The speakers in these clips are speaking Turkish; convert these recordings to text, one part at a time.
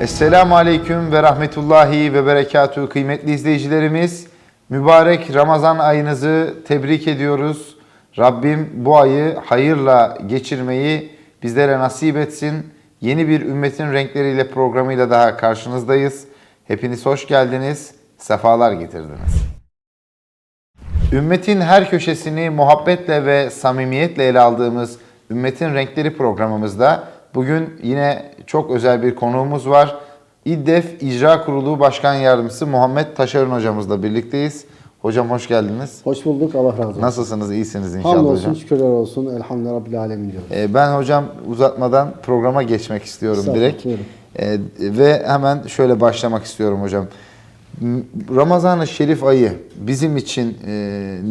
Esselamu Aleyküm ve Rahmetullahi ve Berekatuhu kıymetli izleyicilerimiz. Mübarek Ramazan ayınızı tebrik ediyoruz. Rabbim bu ayı hayırla geçirmeyi bizlere nasip etsin. Yeni bir Ümmetin Renkleriyle programıyla daha karşınızdayız. Hepiniz hoş geldiniz, sefalar getirdiniz. Ümmetin her köşesini muhabbetle ve samimiyetle ele aldığımız Ümmetin Renkleri programımızda bugün yine çok özel bir konuğumuz var. İDDEF İcra Kurulu Başkan Yardımcısı Muhammed Taşarın hocamızla birlikteyiz. Hocam hoş geldiniz. Hoş bulduk. Allah razı olsun. Nasılsınız? İyisiniz inşallah Hamdolsun, hocam. şükürler olsun. Elhamdülillah Rabbil Alemin diyoruz. Ee, Ben hocam uzatmadan programa geçmek istiyorum Estağfurullah, direkt. buyurun. Ee, Ve hemen şöyle başlamak istiyorum hocam. Ramazan-ı Şerif ayı bizim için e,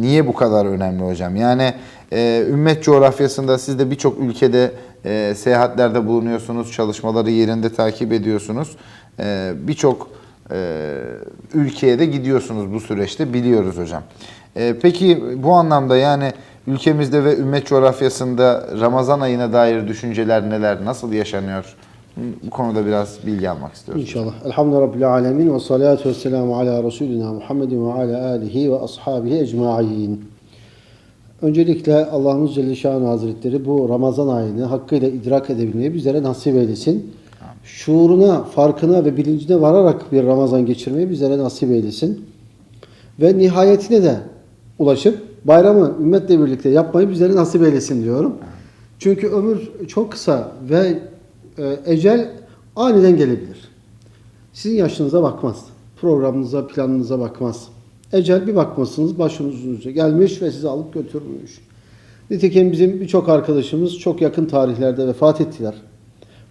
niye bu kadar önemli hocam? Yani e, ümmet coğrafyasında siz de birçok ülkede e, seyahatlerde bulunuyorsunuz, çalışmaları yerinde takip ediyorsunuz. E, birçok e, ülkeye de gidiyorsunuz bu süreçte biliyoruz hocam. E, peki bu anlamda yani ülkemizde ve ümmet coğrafyasında Ramazan ayına dair düşünceler neler, nasıl yaşanıyor? Bu konuda biraz bilgi almak istiyoruz. İnşallah. Elhamdülillah Rabbil Alemin ve salatu ve selamu ala Resulina Muhammedin ve ala alihi ve ashabihi ecma'in. Öncelikle Allah'ımız Celle Şanuhu Hazretleri bu Ramazan ayını hakkıyla idrak edebilmeyi bizlere nasip eylesin. Şuuruna, farkına ve bilincine vararak bir Ramazan geçirmeyi bizlere nasip eylesin. Ve nihayetine de ulaşıp bayramı ümmetle birlikte yapmayı bizlere nasip eylesin diyorum. Çünkü ömür çok kısa ve e, ecel aniden gelebilir. Sizin yaşınıza bakmaz. Programınıza, planınıza bakmaz. Ecel bir bakmasınız başınızın üzerine gelmiş ve sizi alıp götürmüş. Nitekim bizim birçok arkadaşımız çok yakın tarihlerde vefat ettiler.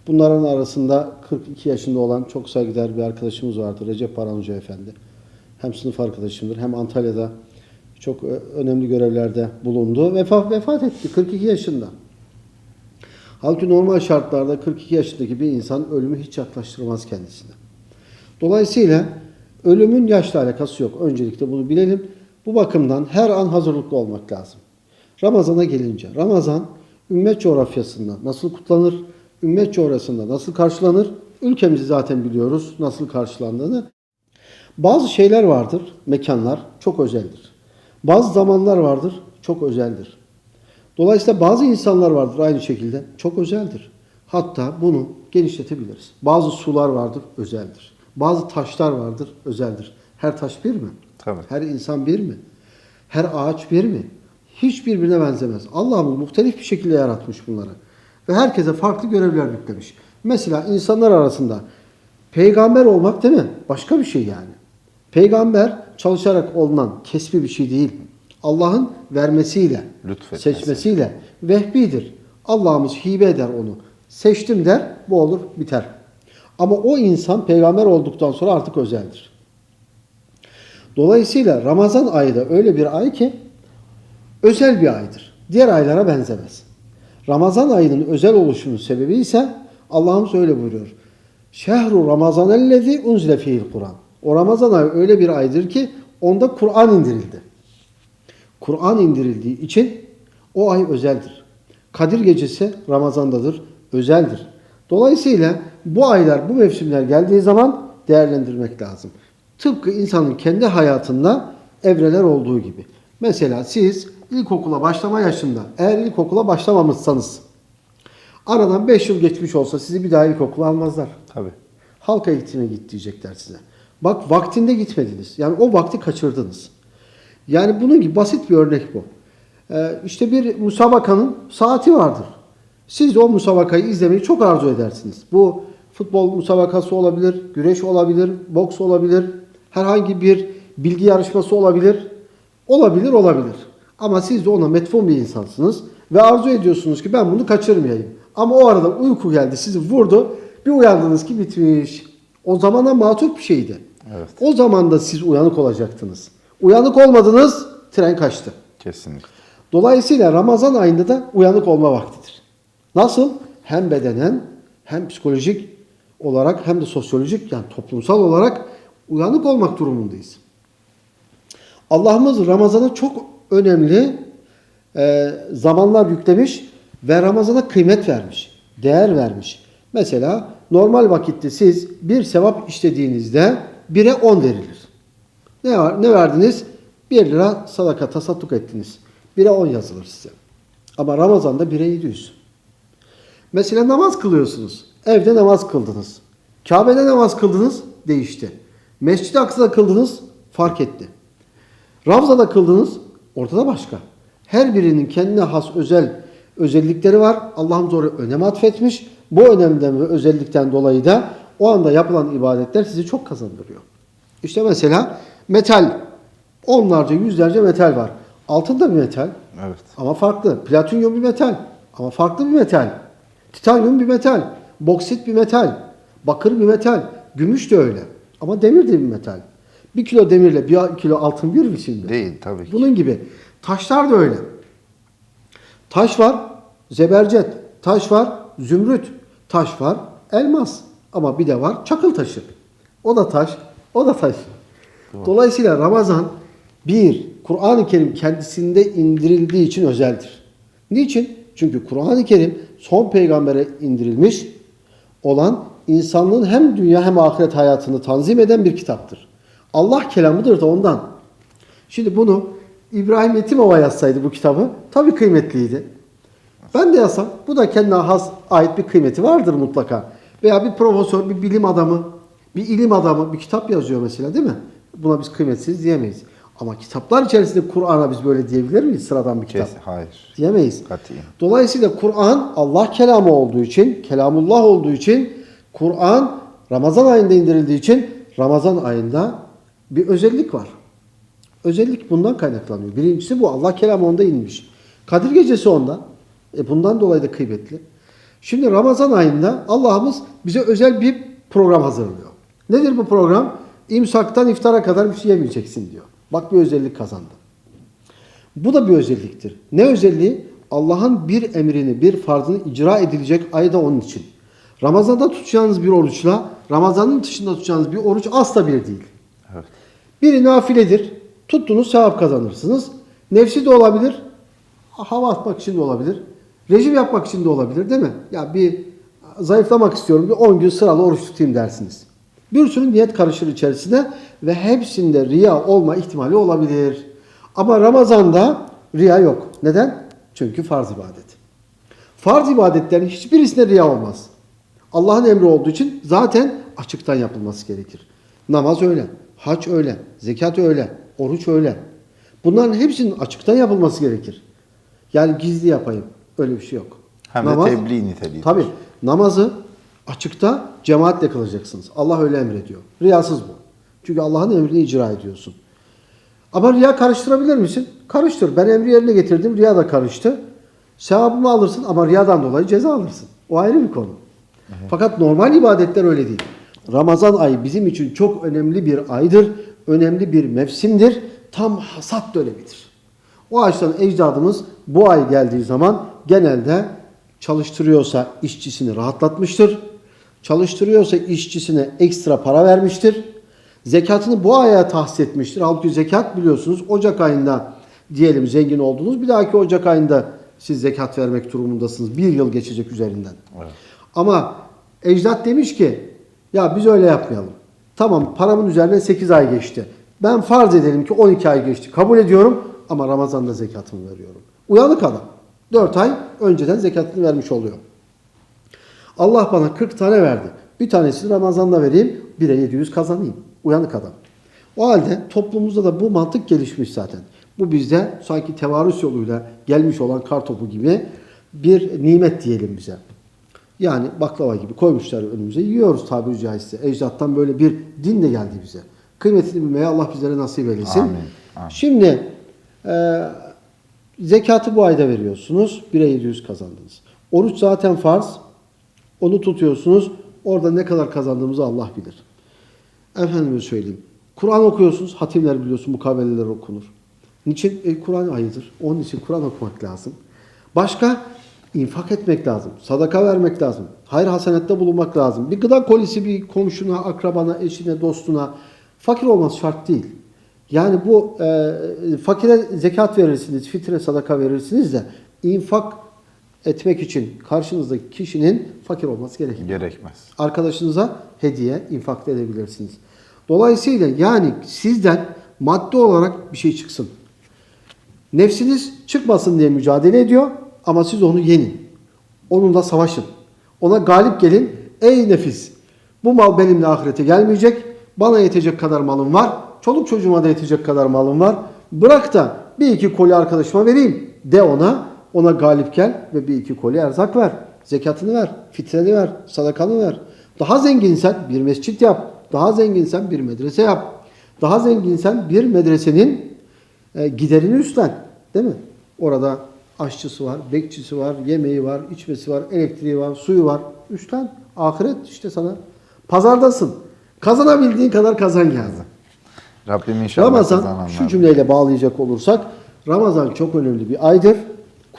Bunların arasında 42 yaşında olan çok saygıdeğer bir arkadaşımız vardı. Recep Paran Hoca Efendi. Hem sınıf arkadaşımdır hem Antalya'da çok ö- önemli görevlerde bulundu. Vefat, vefat etti 42 yaşında. Halbuki normal şartlarda 42 yaşındaki bir insan ölümü hiç yaklaştırmaz kendisine. Dolayısıyla ölümün yaşla alakası yok. Öncelikle bunu bilelim. Bu bakımdan her an hazırlıklı olmak lazım. Ramazana gelince, Ramazan ümmet coğrafyasında nasıl kutlanır, ümmet coğrafyasında nasıl karşılanır, ülkemizi zaten biliyoruz nasıl karşılandığını. Bazı şeyler vardır, mekanlar çok özeldir. Bazı zamanlar vardır, çok özeldir. Dolayısıyla bazı insanlar vardır aynı şekilde çok özeldir. Hatta bunu genişletebiliriz. Bazı sular vardır özeldir. Bazı taşlar vardır özeldir. Her taş bir mi? Tabii. Her insan bir mi? Her ağaç bir mi? Hiç birbirine benzemez. Allah'ımız muhtelif bir şekilde yaratmış bunları. Ve herkese farklı görevler yüklemiş. Mesela insanlar arasında peygamber olmak değil mi? Başka bir şey yani. Peygamber çalışarak olunan kesbi bir şey değil. Allah'ın vermesiyle, Lütfetmesi. seçmesiyle vehbidir. Allah'ımız hibe eder onu. Seçtim der, bu olur, biter. Ama o insan peygamber olduktan sonra artık özeldir. Dolayısıyla Ramazan ayı da öyle bir ay ki özel bir aydır. Diğer aylara benzemez. Ramazan ayının özel oluşunun sebebi ise Allah'ımız öyle buyuruyor. Şehru Ramazan ellezi unzile fihil Kur'an. O Ramazan ayı öyle bir aydır ki onda Kur'an indirildi. Kur'an indirildiği için o ay özeldir. Kadir gecesi Ramazan'dadır, özeldir. Dolayısıyla bu aylar, bu mevsimler geldiği zaman değerlendirmek lazım. Tıpkı insanın kendi hayatında evreler olduğu gibi. Mesela siz ilkokula başlama yaşında, eğer ilkokula başlamamışsanız, aradan 5 yıl geçmiş olsa sizi bir daha ilkokula almazlar. Tabii. Halk eğitimine git diyecekler size. Bak vaktinde gitmediniz. Yani o vakti kaçırdınız. Yani bunun gibi basit bir örnek bu. Ee, işte bir musabakanın saati vardır. Siz de o musabakayı izlemeyi çok arzu edersiniz. Bu futbol musabakası olabilir, güreş olabilir, boks olabilir, herhangi bir bilgi yarışması olabilir. Olabilir, olabilir. Ama siz de ona metfun bir insansınız ve arzu ediyorsunuz ki ben bunu kaçırmayayım. Ama o arada uyku geldi, sizi vurdu, bir uyandınız ki bitmiş. O zamana matuf bir şeydi. Evet. O zaman da siz uyanık olacaktınız. Uyanık olmadınız, tren kaçtı. Kesinlikle. Dolayısıyla Ramazan ayında da uyanık olma vaktidir. Nasıl? Hem bedenen hem psikolojik olarak hem de sosyolojik yani toplumsal olarak uyanık olmak durumundayız. Allah'ımız Ramazan'a çok önemli e, zamanlar yüklemiş ve Ramazan'a kıymet vermiş, değer vermiş. Mesela normal vakitte siz bir sevap işlediğinizde 1'e 10 verilir. Ne var? Ne verdiniz? 1 lira sadaka tasadduk ettiniz. 1'e 10 yazılır size. Ama Ramazan'da 1'e 700. Mesela namaz kılıyorsunuz. Evde namaz kıldınız. Kabe'de namaz kıldınız, değişti. Mescid-i Aksa'da kıldınız, fark etti. Ravza'da kıldınız, ortada başka. Her birinin kendine has özel özellikleri var. Allah'ım onu önem atfetmiş. Bu önemden ve özellikten dolayı da o anda yapılan ibadetler sizi çok kazandırıyor. İşte mesela metal. Onlarca, yüzlerce metal var. Altın da bir metal. Evet. Ama farklı. Platinyum bir metal. Ama farklı bir metal. Titanyum bir metal. Boksit bir metal. Bakır bir metal. Gümüş de öyle. Ama demir de bir metal. Bir kilo demirle bir kilo altın bir biçimde. Değil tabii ki. Bunun gibi. Taşlar da öyle. Taş var, zebercet. Taş var, zümrüt. Taş var, elmas. Ama bir de var çakıl taşı. O da taş, o da taş. Dolayısıyla Ramazan bir, Kur'an-ı Kerim kendisinde indirildiği için özeldir. Niçin? Çünkü Kur'an-ı Kerim son peygambere indirilmiş olan insanlığın hem dünya hem ahiret hayatını tanzim eden bir kitaptır. Allah kelamıdır da ondan. Şimdi bunu İbrahim Yetimova yazsaydı bu kitabı tabii kıymetliydi. Ben de yazsam bu da kendine has ait bir kıymeti vardır mutlaka. Veya bir profesör, bir bilim adamı, bir ilim adamı bir kitap yazıyor mesela değil mi? Buna biz kıymetsiz diyemeyiz. Ama kitaplar içerisinde Kur'an'a biz böyle diyebilir miyiz sıradan bir kitap? Kes, hayır. Diyemeyiz. Katiyen. Dolayısıyla Kur'an Allah kelamı olduğu için, kelamullah olduğu için, Kur'an Ramazan ayında indirildiği için Ramazan ayında bir özellik var. Özellik bundan kaynaklanıyor. Birincisi bu Allah kelamı onda inmiş. Kadir gecesi ondan. E bundan dolayı da kıymetli. Şimdi Ramazan ayında Allah'ımız bize özel bir program hazırlıyor. Nedir bu program? İmsaktan iftara kadar bir şey yemeyeceksin diyor. Bak bir özellik kazandı. Bu da bir özelliktir. Ne özelliği? Allah'ın bir emrini, bir farzını icra edilecek ay da onun için. Ramazan'da tutacağınız bir oruçla Ramazan'ın dışında tutacağınız bir oruç asla bir değil. Evet. Biri nafiledir. Tuttunuz sevap kazanırsınız. Nefsi de olabilir. Hava atmak için de olabilir. Rejim yapmak için de olabilir değil mi? Ya bir zayıflamak istiyorum. Bir 10 gün sıralı oruç tutayım dersiniz. Bir sürü niyet karışır içerisine ve hepsinde riya olma ihtimali olabilir. Ama Ramazan'da riya yok. Neden? Çünkü farz ibadet. Farz ibadetlerin hiçbirisinde riya olmaz. Allah'ın emri olduğu için zaten açıktan yapılması gerekir. Namaz öyle, hac öyle, zekat öyle, oruç öyle. Bunların hepsinin açıktan yapılması gerekir. Yani gizli yapayım. Öyle bir şey yok. Hem de tebliğ niteliği. Tabii. Namazı açıkta cemaatle kılacaksınız. Allah öyle emrediyor. Riyasız bu. Çünkü Allah'ın emrini icra ediyorsun. Ama riya karıştırabilir misin? Karıştır. Ben emri yerine getirdim. Riya da karıştı. Sevabımı alırsın ama riyadan dolayı ceza alırsın. O ayrı bir konu. Fakat normal ibadetler öyle değil. Ramazan ayı bizim için çok önemli bir aydır. Önemli bir mevsimdir. Tam hasat dönemidir. O açıdan ecdadımız bu ay geldiği zaman genelde çalıştırıyorsa işçisini rahatlatmıştır. Çalıştırıyorsa işçisine ekstra para vermiştir. Zekatını bu aya tahsis etmiştir. Halbuki zekat biliyorsunuz Ocak ayında diyelim zengin oldunuz. Bir dahaki Ocak ayında siz zekat vermek durumundasınız. Bir yıl geçecek üzerinden. Evet. Ama ecdat demiş ki ya biz öyle yapmayalım. Tamam paramın üzerinden 8 ay geçti. Ben farz edelim ki 12 ay geçti. Kabul ediyorum ama Ramazan'da zekatımı veriyorum. Uyanık adam. 4 ay önceden zekatını vermiş oluyor. Allah bana 40 tane verdi. Bir tanesini Ramazan'da vereyim, 1'e 700 kazanayım. Uyanık adam. O halde toplumumuzda da bu mantık gelişmiş zaten. Bu bizde sanki tevarüs yoluyla gelmiş olan kar topu gibi bir nimet diyelim bize. Yani baklava gibi koymuşlar önümüze. Yiyoruz tabiri caizse. Ecdattan böyle bir din de geldi bize. Kıymetini bilmeye Allah bizlere nasip eylesin. Amin, amin. Şimdi e, zekatı bu ayda veriyorsunuz. 1'e 700 kazandınız. Oruç zaten farz. Onu tutuyorsunuz. Orada ne kadar kazandığımızı Allah bilir. Efendime söyleyeyim. Kur'an okuyorsunuz. Hatimler biliyorsun. Mukabeleler okunur. Niçin? E, Kur'an ayıdır. Onun için Kur'an okumak lazım. Başka? infak etmek lazım. Sadaka vermek lazım. Hayır hasenette bulunmak lazım. Bir gıda kolisi bir komşuna, akrabana, eşine, dostuna fakir olması şart değil. Yani bu e, fakire zekat verirsiniz, fitre sadaka verirsiniz de infak etmek için karşınızdaki kişinin fakir olması gerekir. Gerekmez. Arkadaşınıza hediye infak edebilirsiniz. Dolayısıyla yani sizden maddi olarak bir şey çıksın. Nefsiniz çıkmasın diye mücadele ediyor ama siz onu yenin. Onunla savaşın. Ona galip gelin. Ey nefis bu mal benimle ahirete gelmeyecek. Bana yetecek kadar malım var. Çoluk çocuğuma da yetecek kadar malım var. Bırak da bir iki koli arkadaşıma vereyim. De ona. Ona galip gel ve bir iki koli erzak ver. Zekatını ver. Fitreni ver. Sadakanı ver. Daha zenginsen bir mescit yap. Daha zenginsen bir medrese yap. Daha zenginsen bir medresenin e, giderini üstlen. Değil mi? Orada aşçısı var, bekçisi var, yemeği var, içmesi var, elektriği var, suyu var. Üstlen. Ahiret işte sana. Pazardasın. Kazanabildiğin kadar kazan yani. Rabbim inşallah Ramazan şu cümleyle bağlayacak olursak Ramazan çok önemli bir aydır.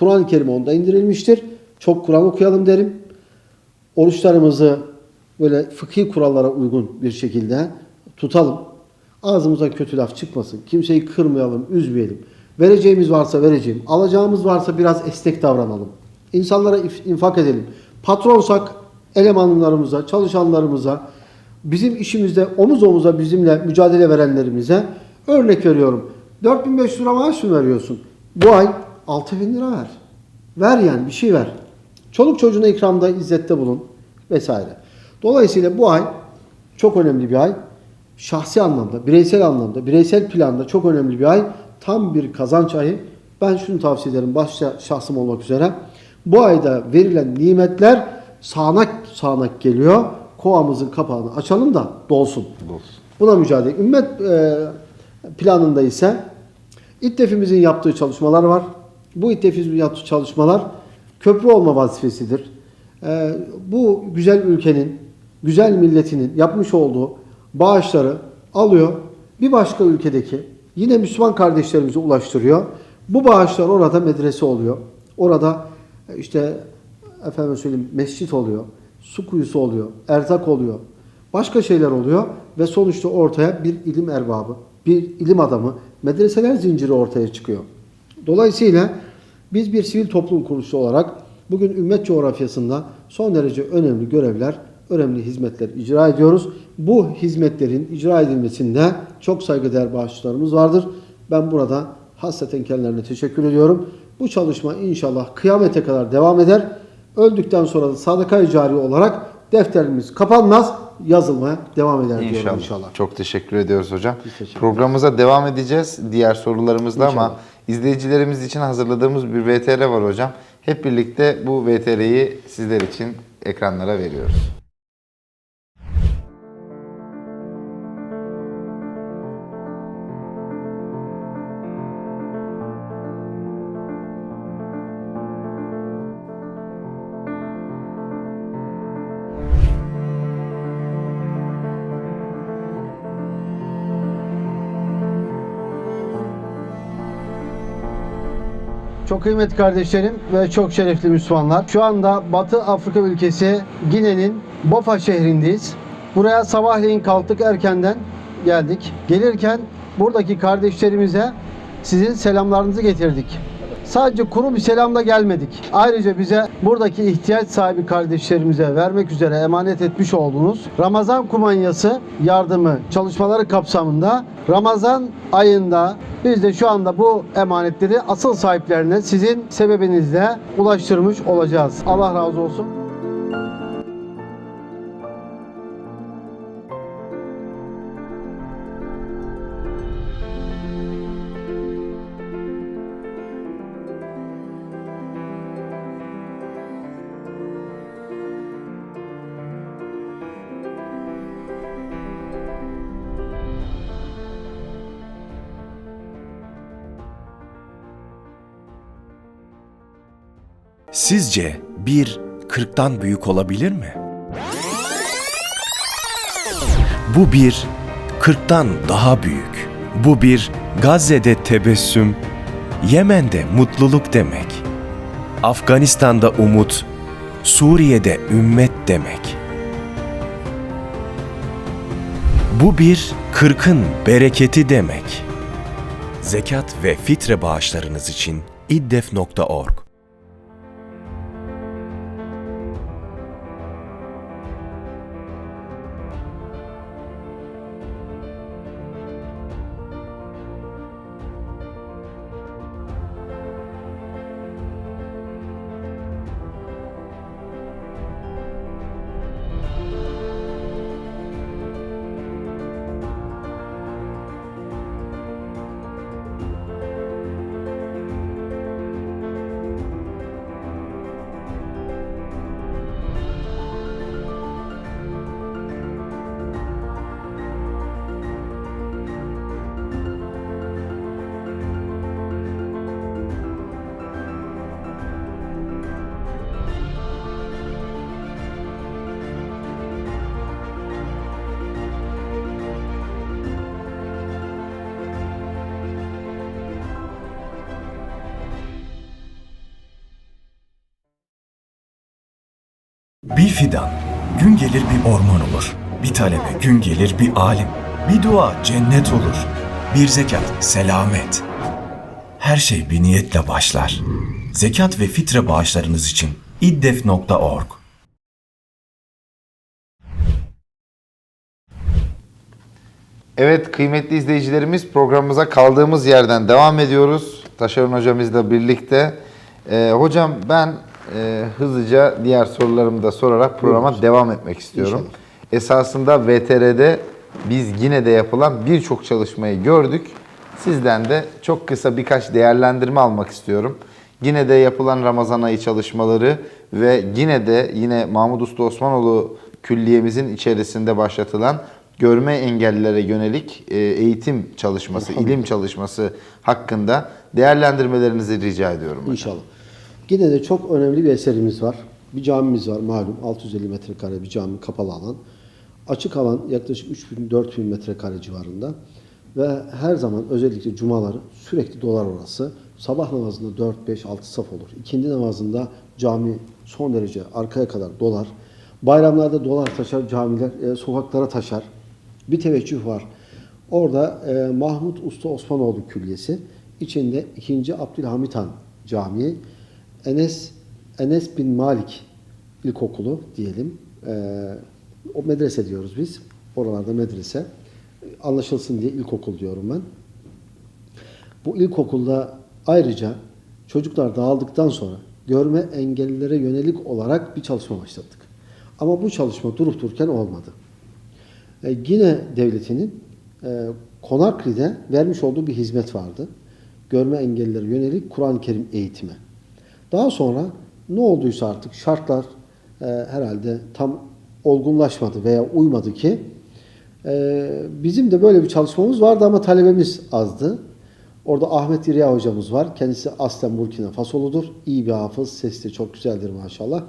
Kur'an-ı Kerim onda indirilmiştir. Çok Kur'an okuyalım derim. Oruçlarımızı böyle fıkhi kurallara uygun bir şekilde tutalım. Ağzımıza kötü laf çıkmasın. Kimseyi kırmayalım, üzmeyelim. Vereceğimiz varsa vereceğim. Alacağımız varsa biraz esnek davranalım. İnsanlara infak edelim. Patronsak elemanlarımıza, çalışanlarımıza, bizim işimizde omuz omuza bizimle mücadele verenlerimize örnek veriyorum. 4500 lira maaş mı veriyorsun? Bu ay 6000 lira ver. Ver yani bir şey ver. Çoluk çocuğuna ikramda, izzette bulun vesaire. Dolayısıyla bu ay çok önemli bir ay. Şahsi anlamda, bireysel anlamda, bireysel planda çok önemli bir ay. Tam bir kazanç ayı. Ben şunu tavsiye ederim başta şahsım olmak üzere. Bu ayda verilen nimetler sağanak sağanak geliyor. Kovamızın kapağını açalım da dolsun. Dolsun. Buna mücadele. Ümmet e, planında ise İTTEF'imizin yaptığı çalışmalar var. Bu İTTEF'imizin yaptığı çalışmalar köprü olma vazifesidir. E, bu güzel ülkenin, güzel milletinin yapmış olduğu bağışları alıyor. Bir başka ülkedeki yine Müslüman kardeşlerimize ulaştırıyor. Bu bağışlar orada medrese oluyor. Orada e, işte efendim söyleyeyim mescit oluyor. Su kuyusu oluyor. Erzak oluyor. Başka şeyler oluyor ve sonuçta ortaya bir ilim erbabı, bir ilim adamı, medreseler zinciri ortaya çıkıyor. Dolayısıyla biz bir sivil toplum kuruluşu olarak bugün ümmet coğrafyasında son derece önemli görevler, önemli hizmetler icra ediyoruz. Bu hizmetlerin icra edilmesinde çok saygıdeğer bağışçılarımız vardır. Ben burada hasreten kendilerine teşekkür ediyorum. Bu çalışma inşallah kıyamete kadar devam eder. Öldükten sonra da sadaka-i cari olarak defterimiz kapanmaz, yazılmaya devam eder diyorum İnşallah. inşallah. Çok teşekkür ediyoruz hocam. Teşekkür Programımıza devam edeceğiz diğer sorularımızla ama İnşallah. İzleyicilerimiz için hazırladığımız bir VTR var hocam. Hep birlikte bu VTR'yi sizler için ekranlara veriyoruz. Çok kıymetli kardeşlerim ve çok şerefli Müslümanlar. Şu anda Batı Afrika ülkesi Gine'nin Bofa şehrindeyiz. Buraya sabahleyin kalktık erkenden geldik. Gelirken buradaki kardeşlerimize sizin selamlarınızı getirdik. Sadece kuru bir selamla gelmedik. Ayrıca bize buradaki ihtiyaç sahibi kardeşlerimize vermek üzere emanet etmiş olduğunuz Ramazan kumanyası yardımı çalışmaları kapsamında Ramazan ayında biz de şu anda bu emanetleri asıl sahiplerine sizin sebebinizle ulaştırmış olacağız. Allah razı olsun. Sizce bir kırktan büyük olabilir mi? Bu bir kırktan daha büyük. Bu bir Gazze'de tebessüm, Yemen'de mutluluk demek. Afganistan'da umut, Suriye'de ümmet demek. Bu bir kırkın bereketi demek. Zekat ve fitre bağışlarınız için iddef.org Bir fidan gün gelir bir orman olur. Bir talebe gün gelir bir alim. Bir dua cennet olur. Bir zekat selamet. Her şey bir niyetle başlar. Zekat ve fitre bağışlarınız için iddef.org Evet kıymetli izleyicilerimiz programımıza kaldığımız yerden devam ediyoruz. Taşeron hocamızla birlikte. Ee, hocam ben e, hızlıca diğer sorularımı da sorarak programa devam etmek istiyorum. Esasında VTR'de biz yine de yapılan birçok çalışmayı gördük. Sizden de çok kısa birkaç değerlendirme almak istiyorum. Yine de yapılan Ramazan ayı çalışmaları ve yine de yine Mahmut Usta Osmanoğlu külliyemizin içerisinde başlatılan görme engellilere yönelik e, eğitim çalışması, ilim çalışması hakkında değerlendirmelerinizi rica ediyorum. hocam. İnşallah. Yine de çok önemli bir eserimiz var. Bir camimiz var malum 650 metrekare bir cami kapalı alan. Açık alan yaklaşık 3000-4000 metrekare civarında. Ve her zaman özellikle cumaları sürekli dolar orası. Sabah namazında 4-5-6 saf olur. İkindi namazında cami son derece arkaya kadar dolar. Bayramlarda dolar taşar, camiler e, sokaklara taşar. Bir teveccüh var. Orada e, Mahmut Usta Osmanoğlu Külliyesi, içinde 2. Abdülhamit Han Camii, Enes Enes bin Malik İlkokulu diyelim. E, o medrese diyoruz biz. Oralarda medrese. Anlaşılsın diye ilkokul diyorum ben. Bu ilkokulda ayrıca çocuklar dağıldıktan sonra görme engellilere yönelik olarak bir çalışma başlattık. Ama bu çalışma durup dururken olmadı. E, yine devletinin e, Konakri'de vermiş olduğu bir hizmet vardı. Görme engellilere yönelik Kur'an-ı Kerim eğitimi. Daha sonra ne olduysa artık şartlar e, herhalde tam olgunlaşmadı veya uymadı ki e, bizim de böyle bir çalışmamız vardı ama talebemiz azdı. Orada Ahmet İriya hocamız var. Kendisi aslen Burkina Fasoludur. İyi bir hafız. Sesi de çok güzeldir maşallah.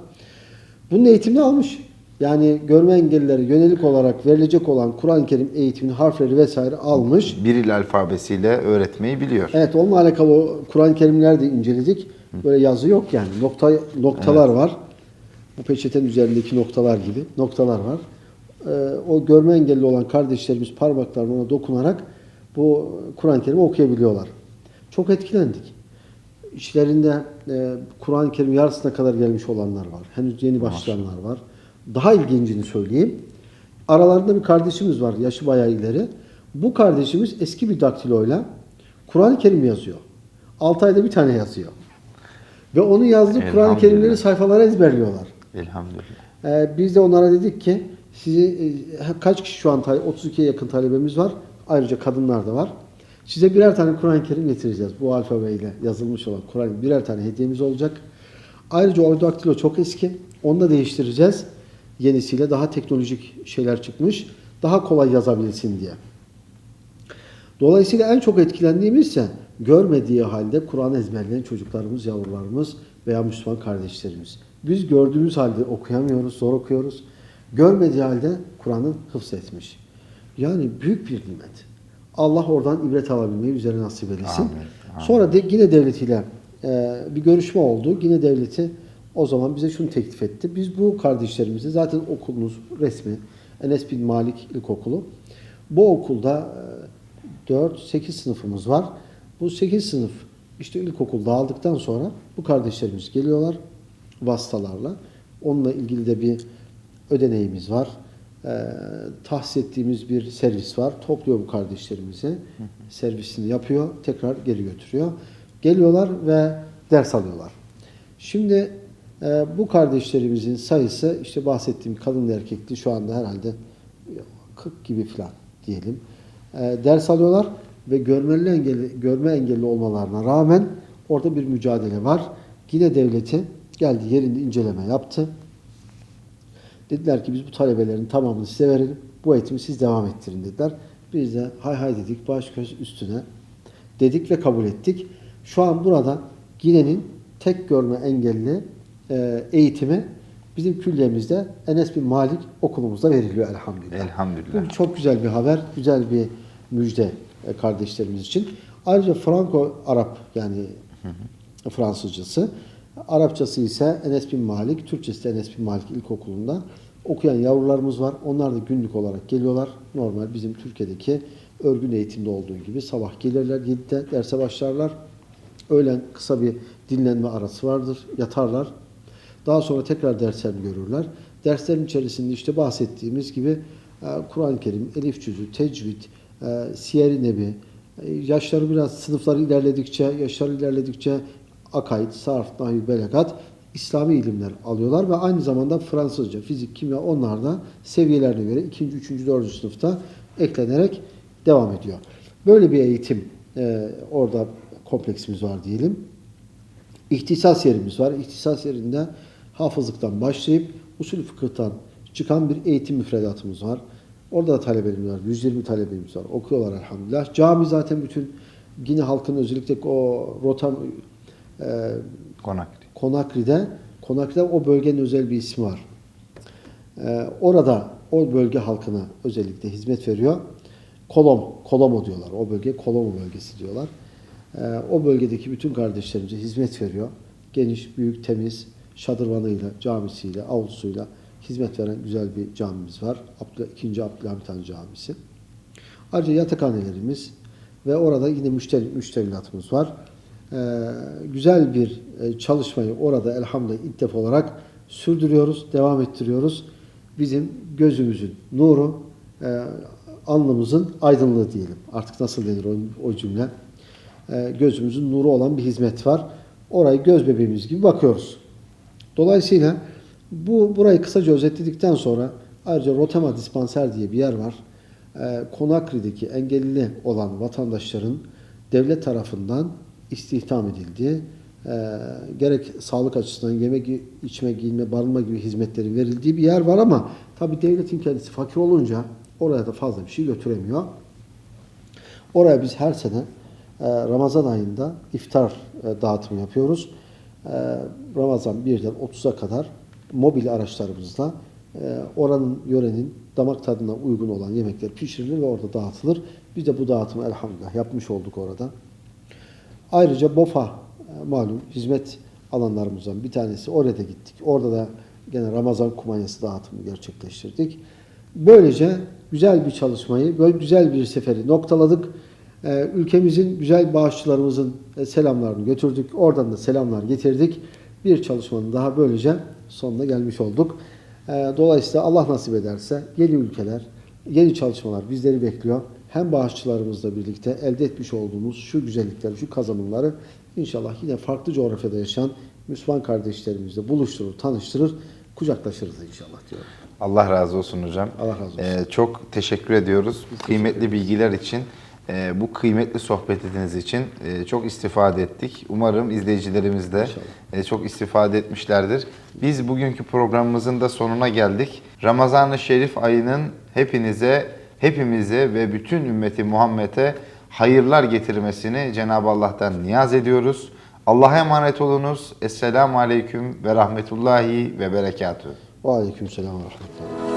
Bunun eğitimini almış. Yani görme engellilere yönelik olarak verilecek olan Kur'an-ı Kerim eğitiminin harfleri vesaire almış. Biril alfabesiyle öğretmeyi biliyor. Evet onunla alakalı Kur'an-ı Kerimleri de inceledik. Böyle yazı yok yani. Nokta noktalar var. Bu peçetenin üzerindeki noktalar gibi noktalar var. Ee, o görme engelli olan kardeşlerimiz parmaklarına ona dokunarak bu Kur'an-ı Kerim'i okuyabiliyorlar. Çok etkilendik. İçlerinde e, Kur'an-ı Kerim yarısına kadar gelmiş olanlar var. Henüz yeni başlayanlar var. Daha ilgincini söyleyeyim. Aralarında bir kardeşimiz var, yaşı bayağı ileri. Bu kardeşimiz eski bir daktiloyla Kur'an-ı Kerim yazıyor. 6 ayda bir tane yazıyor. Ve onun yazdığı Kur'an-ı. Kerimleri sayfalara ezberliyorlar. Elhamdülillah. Ee, biz de onlara dedik ki sizi e, kaç kişi şu an tale- 32'ye yakın talebemiz var. Ayrıca kadınlar da var. Size birer tane Kur'an-ı Kerim getireceğiz. Bu alfabeyle yazılmış olan Kur'an birer tane hediyemiz olacak. Ayrıca o daktilo çok eski. Onu da değiştireceğiz. Yenisiyle daha teknolojik şeyler çıkmış. Daha kolay yazabilsin diye. Dolayısıyla en çok etkilendiğimiz ise görmediği halde Kur'an ezberleyen çocuklarımız, yavrularımız veya Müslüman kardeşlerimiz. Biz gördüğümüz halde okuyamıyoruz, zor okuyoruz. Görmediği halde Kur'an'ı hıfz etmiş. Yani büyük bir nimet. Allah oradan ibret alabilmeyi üzerine nasip eylesin. Sonra de yine devletiyle e, bir görüşme oldu. Yine devleti o zaman bize şunu teklif etti. Biz bu kardeşlerimizi zaten okulumuz resmi Enes bin Malik İlkokulu. Bu okulda e, 4-8 sınıfımız var. Bu 8 sınıf işte ilkokul dağıldıktan sonra bu kardeşlerimiz geliyorlar vasıtalarla. Onunla ilgili de bir ödeneğimiz var. Ee, tahsis ettiğimiz bir servis var. Topluyor bu kardeşlerimizi. Servisini yapıyor. Tekrar geri götürüyor. Geliyorlar ve ders alıyorlar. Şimdi e, bu kardeşlerimizin sayısı işte bahsettiğim kadın erkekli şu anda herhalde 40 gibi falan diyelim. E, ders alıyorlar ve görmeli engelli, görme engelli olmalarına rağmen orada bir mücadele var. Yine devleti geldi yerinde inceleme yaptı. Dediler ki biz bu talebelerin tamamını size verelim. Bu eğitimi siz devam ettirin dediler. Biz de hay hay dedik baş göz üstüne dedik ve kabul ettik. Şu an burada Gine'nin tek görme engelli e, eğitimi bizim külliyemizde Enes bin Malik okulumuzda veriliyor elhamdülillah. Elhamdülillah. Bu çok güzel bir haber, güzel bir müjde e, kardeşlerimiz için. Ayrıca Franco Arap yani Fransızcası Arapçası ise Enes bin Malik, Türkçesi de Enes bin Malik İlkokulu'nda okuyan yavrularımız var. Onlar da günlük olarak geliyorlar. Normal bizim Türkiye'deki örgün eğitimde olduğu gibi sabah gelirler 7'de derse başlarlar. Öğlen kısa bir dinlenme arası vardır. Yatarlar. Daha sonra tekrar derslerini görürler. Derslerin içerisinde işte bahsettiğimiz gibi e, Kur'an-ı Kerim, Elif cüzü, tecvid, e, siyer-i nebi, e, yaşları biraz sınıfları ilerledikçe, yaşları ilerledikçe akaid, sarf, nahiv, belagat, İslami ilimler alıyorlar ve aynı zamanda Fransızca, fizik, kimya onlar da seviyelerine göre 2. 3. 4. sınıfta eklenerek devam ediyor. Böyle bir eğitim e, orada kompleksimiz var diyelim. İhtisas yerimiz var. İhtisas yerinde hafızlıktan başlayıp usul fıkıhtan çıkan bir eğitim müfredatımız var. Orada da talebelerimiz var. 120 talebemiz var. Okuyorlar elhamdülillah. Cami zaten bütün Gine halkının özellikle o rotam e, Konakri. Konakri'de Konakri'de o bölgenin özel bir ismi var. Ee, orada o bölge halkına özellikle hizmet veriyor. Kolom, Kolomo diyorlar. O bölge Kolomo bölgesi diyorlar. Ee, o bölgedeki bütün kardeşlerimize hizmet veriyor. Geniş, büyük, temiz, şadırvanıyla, camisiyle, avlusuyla hizmet veren güzel bir camimiz var. Abdülhamit, 2. Abdülhamit Han Camisi. Ayrıca yatakhanelerimiz ve orada yine müşteri, müştemilatımız var. Ee, güzel bir e, çalışmayı orada elhamdülillah defa olarak sürdürüyoruz, devam ettiriyoruz. Bizim gözümüzün nuru, e, alnımızın aydınlığı diyelim. Artık nasıl denir o, o cümle? E, gözümüzün nuru olan bir hizmet var. Orayı göz bebeğimiz gibi bakıyoruz. Dolayısıyla bu burayı kısaca özetledikten sonra ayrıca Rotema Dispanser diye bir yer var. Ee, Konakri'deki engelli olan vatandaşların devlet tarafından istihdam edildiği, e, gerek sağlık açısından yemek, içme, giyinme, barınma gibi hizmetlerin verildiği bir yer var ama tabi devletin kendisi fakir olunca oraya da fazla bir şey götüremiyor. Oraya biz her sene e, Ramazan ayında iftar e, dağıtımı yapıyoruz. E, Ramazan 1'den 30'a kadar mobil araçlarımızla e, oranın yörenin damak tadına uygun olan yemekler pişirilir ve orada dağıtılır. Biz de bu dağıtımı elhamdülillah yapmış olduk orada. Ayrıca BOFA e, malum hizmet alanlarımızdan bir tanesi oraya da gittik. Orada da gene Ramazan kumanyası dağıtımı gerçekleştirdik. Böylece güzel bir çalışmayı, böyle güzel bir seferi noktaladık. Ee, ülkemizin güzel bağışçılarımızın e, selamlarını götürdük. Oradan da selamlar getirdik. Bir çalışmanın daha böylece sonuna gelmiş olduk. Ee, dolayısıyla Allah nasip ederse yeni ülkeler, yeni çalışmalar bizleri bekliyor. Hem bağışçılarımızla birlikte elde etmiş olduğumuz şu güzellikleri, şu kazanımları inşallah yine farklı coğrafyada yaşayan Müslüman kardeşlerimizle buluşturur, tanıştırır, kucaklaşırız inşallah diyorum. Allah razı olsun hocam. Allah razı olsun. Ee, çok teşekkür ediyoruz. Kıymetli bilgiler için, e, bu kıymetli sohbetiniz için e, çok istifade ettik. Umarım izleyicilerimiz de e, çok istifade etmişlerdir. Biz bugünkü programımızın da sonuna geldik. Ramazan-ı Şerif ayının hepinize, hepimize ve bütün ümmeti Muhammed'e hayırlar getirmesini Cenab-ı Allah'tan niyaz ediyoruz. Allah'a emanet olunuz. Esselamu Aleyküm ve Rahmetullahi ve Berekatuhu. Ve aleyküm selam ve rahmetullah.